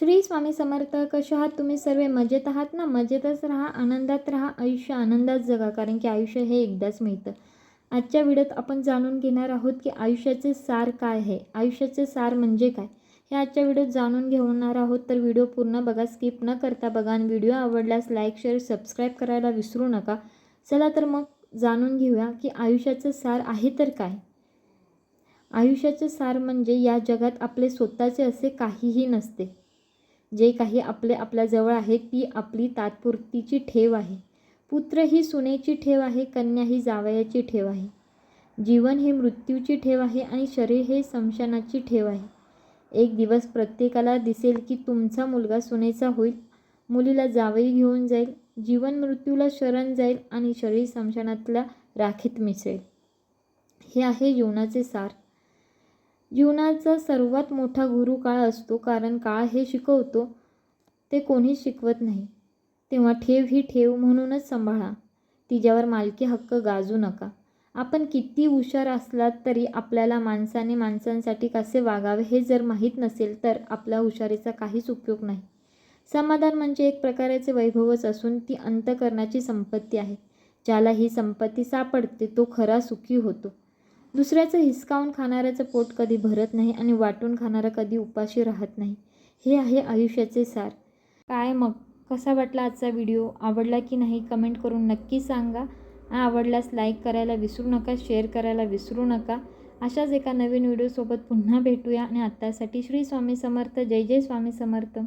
श्री स्वामी समर्थ कसे आहात तुम्ही सर्व? मजेत आहात ना? मजेतच राहा आनंदात राहा आयुष्य आनंदात जगा कारण की आयुष्य हे एकदाच मिळतं. आजच्या व्हिडिओत आपण जाणून घेणार आहोत की आयुष्याचे सार काय आहे. आयुष्याचे सार म्हणजे काय? हे आजच्या व्हिडिओत जाणून घेणार आहोत तर व्हिडिओ पूर्ण बघा स्किप न करता बघा. आणि व्हिडिओ आवडल्यास लाईक शेअर सबस्क्राईब करायला विसरू नका. चला तर मग जाणून घेऊया की आयुष्याचं सार आहे तर काय? आयुष्याचे सार म्हणजे या जगात आपले स्वतःचे असे काहीही नसते. जे काही आपले आपल्याजवळ आहे ती आपली तात्पुरतीची ठेव आहे. पुत्र ही सुनेची ठेव आहे कन्या ही जावयाची ठेव आहे. जीवन ही मृत्यूची ठेव आहे आणि शरीर हे समशानाची ठेव आहे. एक दिवस प्रत्येकाला दिसेल की तुमचा मुलगा सुनेचा होईल. मुलीला जावई घेऊन जाईल. जीवन मृत्यूला शरण जाईल आणि शरीर समशानातल्या राखेत मिसळेल. हे आहे जीवनाचे सार. जीवनाचा सर्वात मोठा गुरु काळ असतो कारण काळ हे शिकवतो ते कोणीच शिकवत नाही. तेव्हा ठेव ही ठेव म्हणूनच सांभाळा. तिच्यावर मालकी हक्क गाजू नका. आपण किती हुशार असलात तरी आपल्याला माणसाने माणसांसाठी कसे वागावे हे जर माहीत नसेल तर आपल्या हुशारीचा काहीच उपयोग नाही. समाधान म्हणजे एक प्रकाराचे वैभवच असून ती अंतकरणाची संपत्ती आहे. ज्याला ही संपत्ती सापडते तो खरा सुखी होतो. दुसऱ्याचं हिसकावून खाणाऱ्याचं पोट कधी भरत नाही आणि वाटून खाणारा कधी उपाशी राहत नाही. हे आहे आयुष्याचे सार. काय मग? कसा वाटला आजचा व्हिडिओ? आवडला की नाही कमेंट करून नक्की सांगा. आवडल्यास लाईक करायला विसरू नका शेअर करायला विसरू नका. अशाच एका नवीन व्हिडिओसोबत पुन्हा भेटूया आणि आत्तासाठी श्री स्वामी समर्थ. जय जय स्वामी समर्थ.